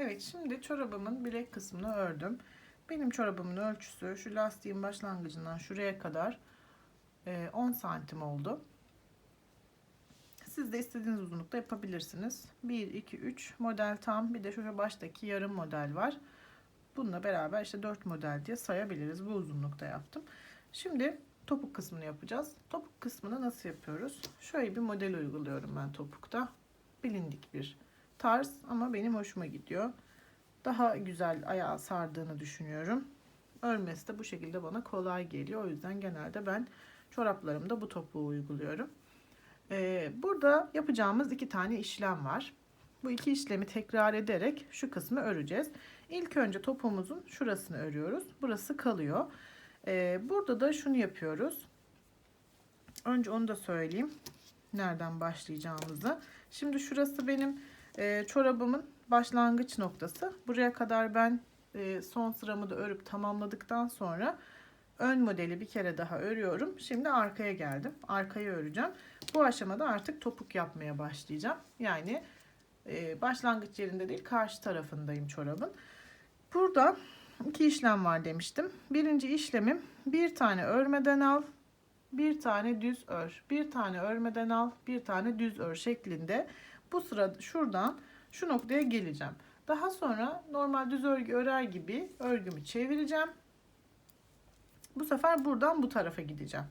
Evet şimdi çorabımın bilek kısmını ördüm. Benim çorabımın ölçüsü şu lastiğin başlangıcından şuraya kadar e, 10 santim oldu. Siz de istediğiniz uzunlukta yapabilirsiniz. 1, 2, 3 model tam. Bir de şu baştaki yarım model var. Bununla beraber işte 4 model diye sayabiliriz. Bu uzunlukta yaptım. Şimdi topuk kısmını yapacağız. Topuk kısmını nasıl yapıyoruz? Şöyle bir model uyguluyorum ben topukta. Bilindik bir tarz ama benim hoşuma gidiyor. Daha güzel ayağa sardığını düşünüyorum. Örmesi de bu şekilde bana kolay geliyor. O yüzden genelde ben çoraplarımda bu topuğu uyguluyorum. Ee, burada yapacağımız iki tane işlem var. Bu iki işlemi tekrar ederek şu kısmı öreceğiz. İlk önce topuğumuzun şurasını örüyoruz. Burası kalıyor. Ee, burada da şunu yapıyoruz. Önce onu da söyleyeyim. Nereden başlayacağımızı. Şimdi şurası benim e, çorabımın başlangıç noktası. Buraya kadar ben e, son sıramı da örüp tamamladıktan sonra ön modeli bir kere daha örüyorum. Şimdi arkaya geldim. Arkayı öreceğim. Bu aşamada artık topuk yapmaya başlayacağım. Yani e, başlangıç yerinde değil karşı tarafındayım çorabın. Burada iki işlem var demiştim. Birinci işlemim bir tane örmeden al, bir tane düz ör. Bir tane örmeden al, bir tane düz ör şeklinde. Bu sırada şuradan şu noktaya geleceğim. Daha sonra normal düz örgü örer gibi örgümü çevireceğim. Bu sefer buradan bu tarafa gideceğim.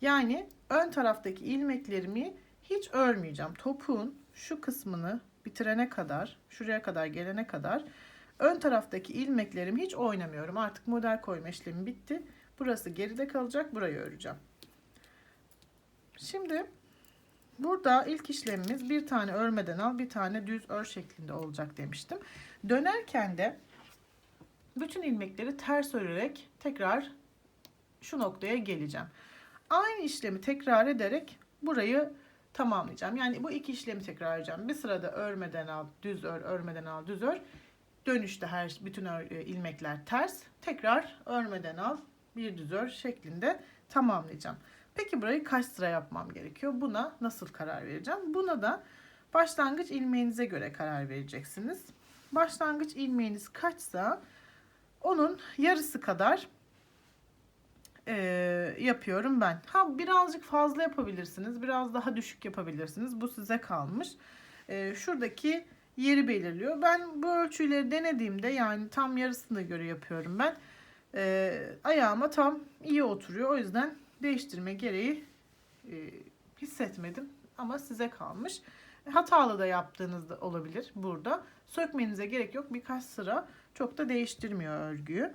Yani ön taraftaki ilmeklerimi hiç örmeyeceğim. Topuğun şu kısmını bitirene kadar, şuraya kadar gelene kadar ön taraftaki ilmeklerimi hiç oynamıyorum. Artık model koyma işlemi bitti. Burası geride kalacak. Burayı öreceğim. Şimdi burada ilk işlemimiz bir tane örmeden al, bir tane düz ör şeklinde olacak demiştim. Dönerken de bütün ilmekleri ters örerek tekrar şu noktaya geleceğim. Aynı işlemi tekrar ederek burayı tamamlayacağım. Yani bu iki işlemi tekrar edeceğim. Bir sırada örmeden al, düz ör, örmeden al, düz ör. Dönüşte her bütün ör, e, ilmekler ters. Tekrar örmeden al, bir düz ör şeklinde tamamlayacağım. Peki burayı kaç sıra yapmam gerekiyor? Buna nasıl karar vereceğim? Buna da başlangıç ilmeğinize göre karar vereceksiniz. Başlangıç ilmeğiniz kaçsa onun yarısı kadar e, yapıyorum ben. Ha birazcık fazla yapabilirsiniz. Biraz daha düşük yapabilirsiniz. Bu size kalmış. E, şuradaki yeri belirliyor. Ben bu ölçüleri denediğimde yani tam yarısına göre yapıyorum ben. E, ayağıma tam iyi oturuyor. O yüzden değiştirme gereği e, hissetmedim. Ama size kalmış. Hatalı da yaptığınız da olabilir burada. Sökmenize gerek yok. Birkaç sıra çok da değiştirmiyor örgüyü.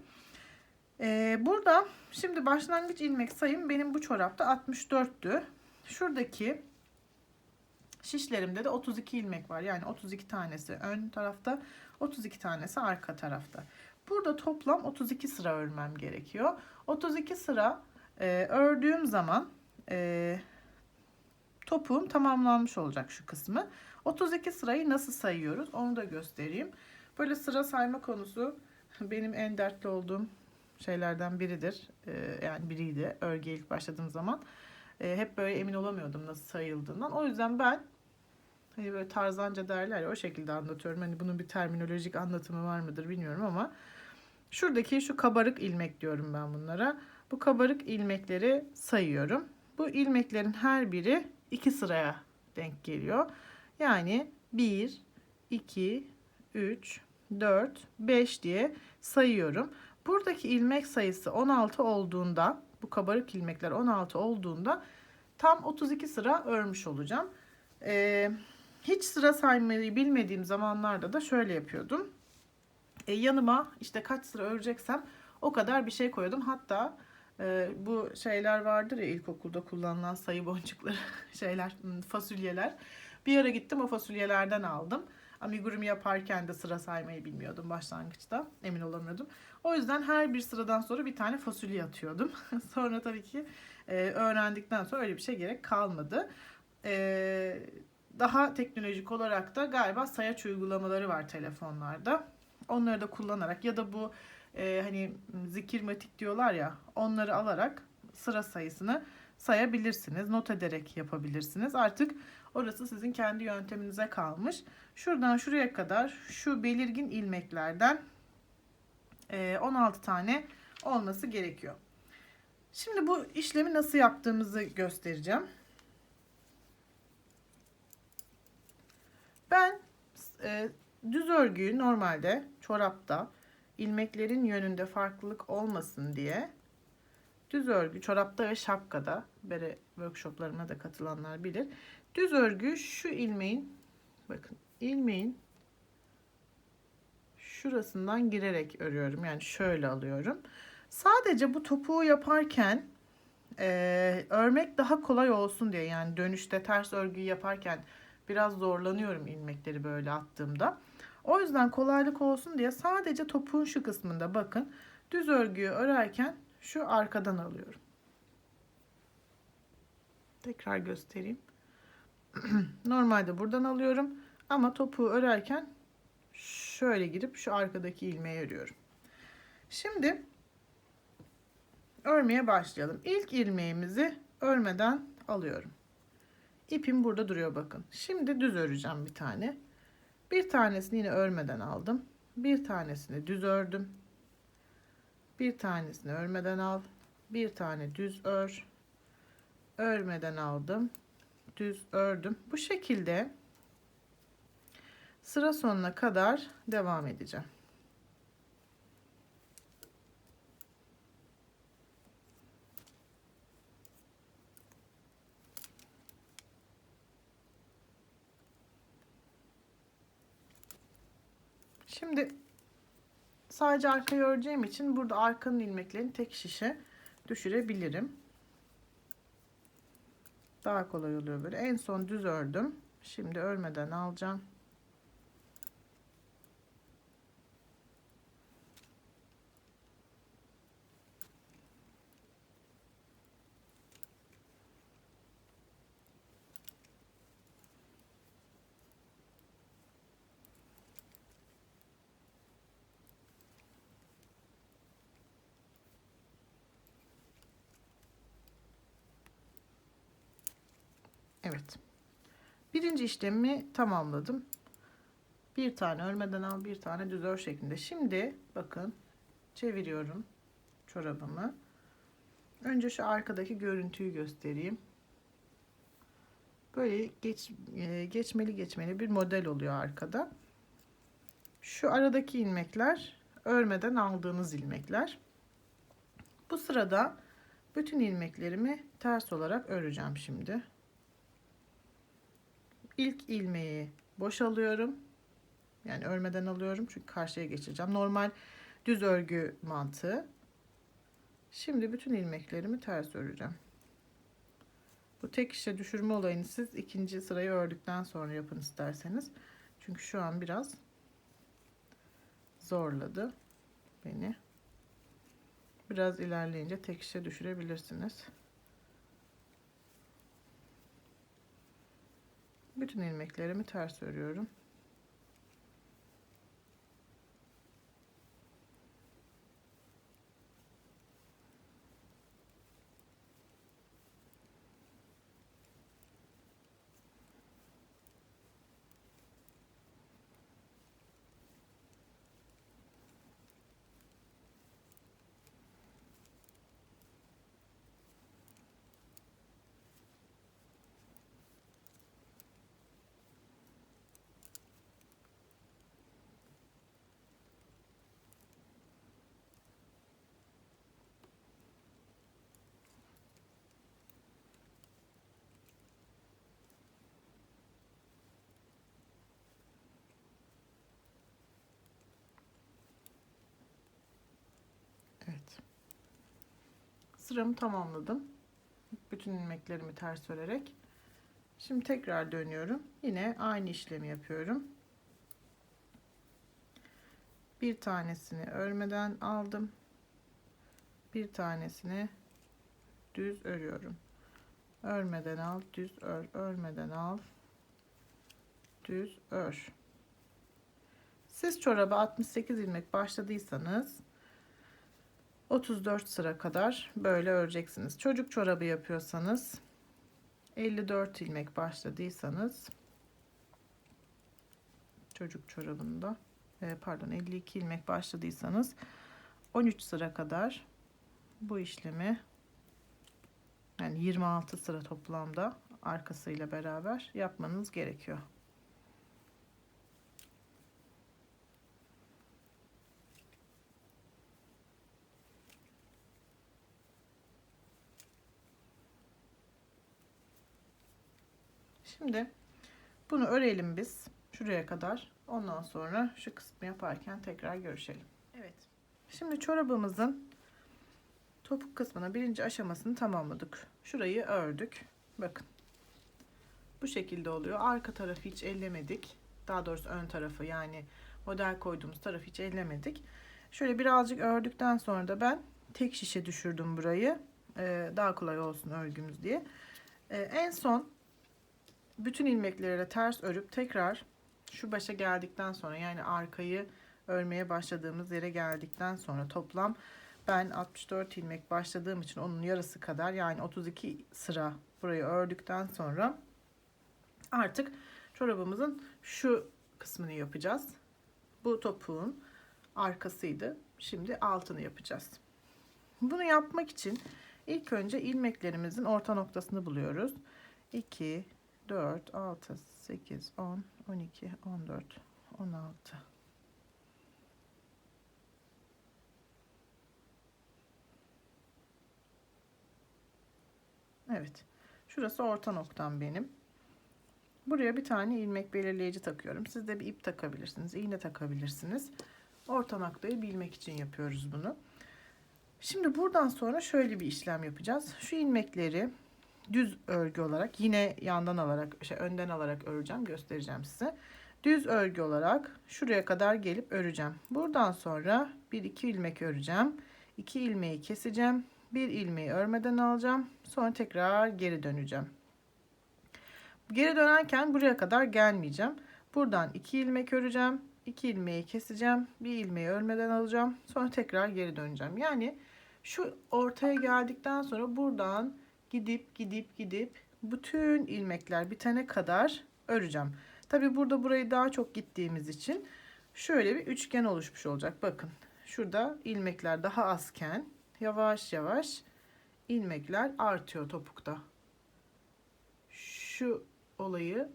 Ee, burada şimdi başlangıç ilmek sayım benim bu çorapta 64'tü. Şuradaki şişlerimde de 32 ilmek var. Yani 32 tanesi ön tarafta, 32 tanesi arka tarafta. Burada toplam 32 sıra örmem gerekiyor. 32 sıra e, ördüğüm zaman e, topuğum tamamlanmış olacak şu kısmı. 32 sırayı nasıl sayıyoruz onu da göstereyim. Böyle sıra sayma konusu benim en dertli olduğum şeylerden biridir. Ee, yani biriydi örgüye ilk başladığım zaman. Ee, hep böyle emin olamıyordum nasıl sayıldığından. O yüzden ben hani böyle tarzanca derler ya o şekilde anlatıyorum. Hani bunun bir terminolojik anlatımı var mıdır bilmiyorum ama şuradaki şu kabarık ilmek diyorum ben bunlara. Bu kabarık ilmekleri sayıyorum. Bu ilmeklerin her biri iki sıraya denk geliyor. Yani 1, 2, 3, 4, 5 diye sayıyorum. Buradaki ilmek sayısı 16 olduğunda bu kabarık ilmekler 16 olduğunda tam 32 sıra örmüş olacağım. Ee, hiç sıra saymayı bilmediğim zamanlarda da şöyle yapıyordum. Ee, yanıma işte kaç sıra öreceksem o kadar bir şey koyuyordum. Hatta e, bu şeyler vardır ya ilkokulda kullanılan sayı boncukları şeyler fasulyeler. Bir ara gittim o fasulyelerden aldım. Amigurumi yaparken de sıra saymayı bilmiyordum başlangıçta. Emin olamıyordum. O yüzden her bir sıradan sonra bir tane fasulye atıyordum. sonra tabii ki e, öğrendikten sonra öyle bir şey gerek kalmadı. E, daha teknolojik olarak da galiba sayaç uygulamaları var telefonlarda. Onları da kullanarak ya da bu e, hani zikirmatik diyorlar ya onları alarak sıra sayısını sayabilirsiniz. Not ederek yapabilirsiniz. Artık orası sizin kendi yönteminize kalmış. Şuradan şuraya kadar şu belirgin ilmeklerden e, 16 tane olması gerekiyor. Şimdi bu işlemi nasıl yaptığımızı göstereceğim. Ben e, düz örgüyü normalde çorapta ilmeklerin yönünde farklılık olmasın diye düz örgü çorapta ve şapkada bere workshoplarıma da katılanlar bilir. Düz örgü şu ilmeğin bakın ilmeğin şurasından girerek örüyorum. Yani şöyle alıyorum. Sadece bu topuğu yaparken e, örmek daha kolay olsun diye yani dönüşte ters örgüyü yaparken biraz zorlanıyorum ilmekleri böyle attığımda. O yüzden kolaylık olsun diye sadece topuğun şu kısmında bakın düz örgüyü örerken şu arkadan alıyorum. Tekrar göstereyim. Normalde buradan alıyorum ama topuğu örerken şöyle girip şu arkadaki ilmeği örüyorum. Şimdi örmeye başlayalım. İlk ilmeğimizi örmeden alıyorum. İpim burada duruyor bakın. Şimdi düz öreceğim bir tane. Bir tanesini yine örmeden aldım. Bir tanesini düz ördüm. Bir tanesini örmeden al. Bir tane düz ör. Örmeden aldım. Düz ördüm. Bu şekilde sıra sonuna kadar devam edeceğim. Şimdi sadece arkayı öreceğim için burada arkanın ilmeklerini tek şişe düşürebilirim. Daha kolay oluyor böyle. En son düz ördüm. Şimdi örmeden alacağım. Evet. Birinci işlemi tamamladım. Bir tane örmeden al, bir tane düz ör şeklinde. Şimdi bakın çeviriyorum çorabımı. Önce şu arkadaki görüntüyü göstereyim. Böyle geç, e, geçmeli geçmeli bir model oluyor arkada. Şu aradaki ilmekler örmeden aldığınız ilmekler. Bu sırada bütün ilmeklerimi ters olarak öreceğim şimdi ilk ilmeği boşalıyorum. Yani örmeden alıyorum çünkü karşıya geçeceğim. Normal düz örgü mantığı. Şimdi bütün ilmeklerimi ters öreceğim. Bu tek işe düşürme olayını siz ikinci sırayı ördükten sonra yapın isterseniz. Çünkü şu an biraz zorladı beni. Biraz ilerleyince tek işe düşürebilirsiniz. Bütün ilmeklerimi ters örüyorum. Evet. Sıramı tamamladım. Bütün ilmeklerimi ters örerek. Şimdi tekrar dönüyorum. Yine aynı işlemi yapıyorum. Bir tanesini örmeden aldım. Bir tanesini düz örüyorum. Örmeden al, düz ör, örmeden al, düz ör. Siz çoraba 68 ilmek başladıysanız 34 sıra kadar böyle öreceksiniz. Çocuk çorabı yapıyorsanız 54 ilmek başladıysanız çocuk çorabında e, pardon 52 ilmek başladıysanız 13 sıra kadar bu işlemi yani 26 sıra toplamda arkasıyla beraber yapmanız gerekiyor. Şimdi bunu örelim biz şuraya kadar. Ondan sonra şu kısmı yaparken tekrar görüşelim. Evet. Şimdi çorabımızın topuk kısmına birinci aşamasını tamamladık. Şurayı ördük. Bakın. Bu şekilde oluyor. Arka tarafı hiç ellemedik. Daha doğrusu ön tarafı yani model koyduğumuz tarafı hiç ellemedik. Şöyle birazcık ördükten sonra da ben tek şişe düşürdüm burayı. Ee, daha kolay olsun örgümüz diye. Ee, en son bütün ilmekleri ters örüp tekrar şu başa geldikten sonra yani arkayı örmeye başladığımız yere geldikten sonra toplam ben 64 ilmek başladığım için onun yarısı kadar yani 32 sıra burayı ördükten sonra artık çorabımızın şu kısmını yapacağız. Bu topuğun arkasıydı. Şimdi altını yapacağız. Bunu yapmak için ilk önce ilmeklerimizin orta noktasını buluyoruz. 2 4 6 8 10 12 14 16 Evet. Şurası orta noktam benim. Buraya bir tane ilmek belirleyici takıyorum. Siz de bir ip takabilirsiniz. iğne takabilirsiniz. Orta noktayı bilmek için yapıyoruz bunu. Şimdi buradan sonra şöyle bir işlem yapacağız. Şu ilmekleri düz örgü olarak yine yandan alarak şey önden alarak öreceğim göstereceğim size. Düz örgü olarak şuraya kadar gelip öreceğim. Buradan sonra bir iki ilmek öreceğim. 2 ilmeği keseceğim. Bir ilmeği örmeden alacağım. Sonra tekrar geri döneceğim. Geri dönerken buraya kadar gelmeyeceğim. Buradan 2 ilmek öreceğim. 2 ilmeği keseceğim. Bir ilmeği örmeden alacağım. Sonra tekrar geri döneceğim. Yani şu ortaya geldikten sonra buradan gidip gidip gidip bütün ilmekler bitene kadar öreceğim. Tabi burada burayı daha çok gittiğimiz için şöyle bir üçgen oluşmuş olacak. Bakın şurada ilmekler daha azken yavaş yavaş ilmekler artıyor topukta. Şu olayı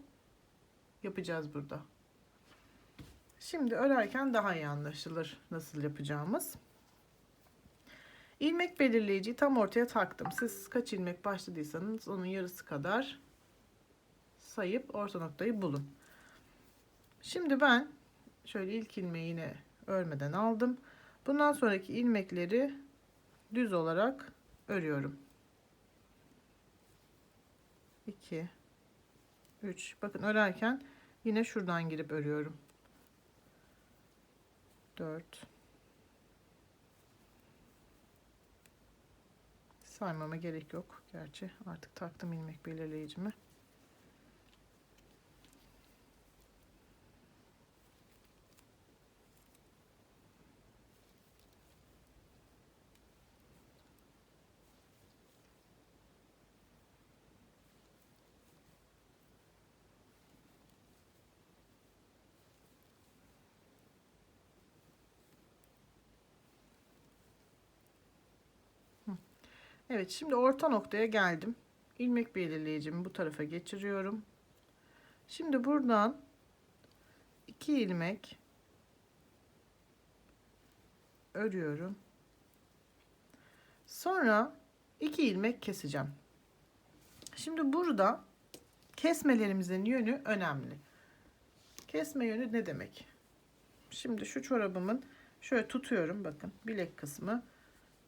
yapacağız burada. Şimdi örerken daha iyi anlaşılır nasıl yapacağımız. İlmek belirleyiciyi tam ortaya taktım. Siz kaç ilmek başladıysanız onun yarısı kadar sayıp orta noktayı bulun. Şimdi ben şöyle ilk ilmeği yine örmeden aldım. Bundan sonraki ilmekleri düz olarak örüyorum. 2 3 bakın örerken yine şuradan girip örüyorum. 4 Saymama gerek yok. Gerçi artık taktım ilmek belirleyicimi. Evet şimdi orta noktaya geldim. İlmek belirleyicimi bu tarafa geçiriyorum. Şimdi buradan iki ilmek örüyorum. Sonra iki ilmek keseceğim. Şimdi burada kesmelerimizin yönü önemli. Kesme yönü ne demek? Şimdi şu çorabımın şöyle tutuyorum bakın bilek kısmı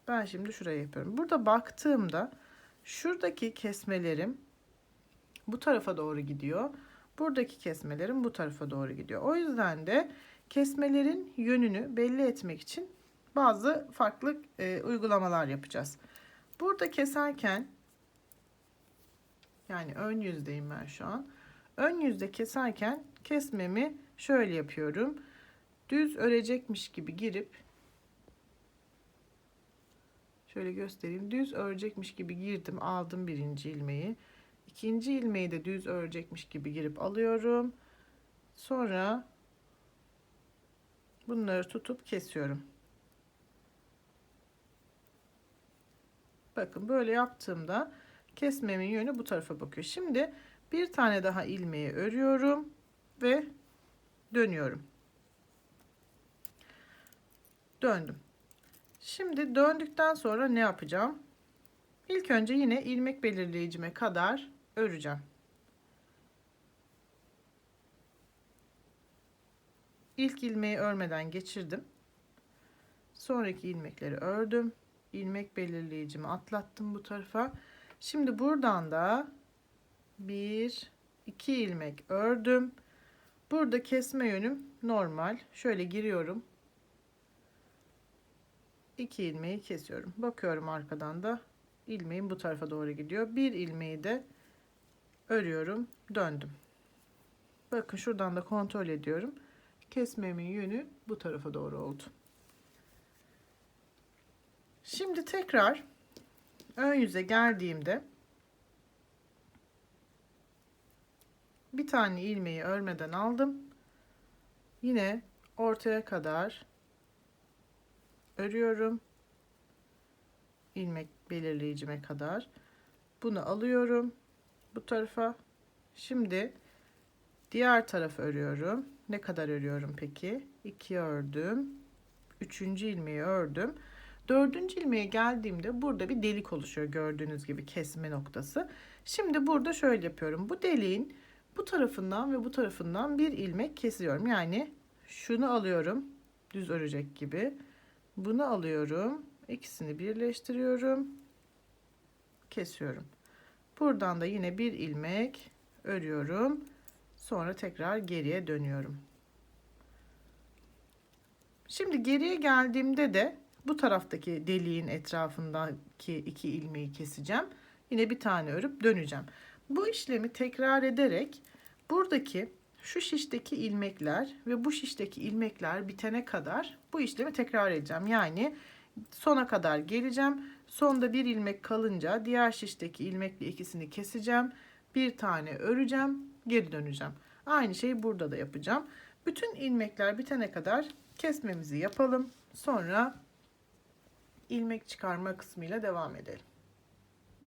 ben şimdi şuraya yapıyorum. Burada baktığımda şuradaki kesmelerim bu tarafa doğru gidiyor. Buradaki kesmelerim bu tarafa doğru gidiyor. O yüzden de kesmelerin yönünü belli etmek için bazı farklı e, uygulamalar yapacağız. Burada keserken yani ön yüzdeyim ben şu an. Ön yüzde keserken kesmemi şöyle yapıyorum. Düz örecekmiş gibi girip Şöyle göstereyim. Düz örecekmiş gibi girdim. Aldım birinci ilmeği. İkinci ilmeği de düz örecekmiş gibi girip alıyorum. Sonra bunları tutup kesiyorum. Bakın böyle yaptığımda kesmemin yönü bu tarafa bakıyor. Şimdi bir tane daha ilmeği örüyorum ve dönüyorum. Döndüm. Şimdi döndükten sonra ne yapacağım? İlk önce yine ilmek belirleyicime kadar öreceğim. İlk ilmeği örmeden geçirdim. Sonraki ilmekleri ördüm. İlmek belirleyicimi atlattım bu tarafa. Şimdi buradan da bir iki ilmek ördüm. Burada kesme yönüm normal. Şöyle giriyorum. 2 ilmeği kesiyorum. Bakıyorum arkadan da ilmeğim bu tarafa doğru gidiyor. Bir ilmeği de örüyorum. Döndüm. Bakın şuradan da kontrol ediyorum. Kesmemin yönü bu tarafa doğru oldu. Şimdi tekrar ön yüze geldiğimde bir tane ilmeği örmeden aldım. Yine ortaya kadar örüyorum. ilmek belirleyicime kadar. Bunu alıyorum bu tarafa. Şimdi diğer tarafı örüyorum. Ne kadar örüyorum peki? 2 ördüm. Üçüncü ilmeği ördüm. Dördüncü ilmeğe geldiğimde burada bir delik oluşuyor gördüğünüz gibi kesme noktası. Şimdi burada şöyle yapıyorum. Bu deliğin bu tarafından ve bu tarafından bir ilmek kesiyorum. Yani şunu alıyorum düz örecek gibi. Bunu alıyorum. ikisini birleştiriyorum. Kesiyorum. Buradan da yine bir ilmek örüyorum. Sonra tekrar geriye dönüyorum. Şimdi geriye geldiğimde de bu taraftaki deliğin etrafındaki iki ilmeği keseceğim. Yine bir tane örüp döneceğim. Bu işlemi tekrar ederek buradaki şu şişteki ilmekler ve bu şişteki ilmekler bitene kadar bu işlemi tekrar edeceğim. Yani sona kadar geleceğim. Sonda bir ilmek kalınca diğer şişteki ilmekle ikisini keseceğim. Bir tane öreceğim, geri döneceğim. Aynı şeyi burada da yapacağım. Bütün ilmekler bitene kadar kesmemizi yapalım. Sonra ilmek çıkarma kısmıyla devam edelim.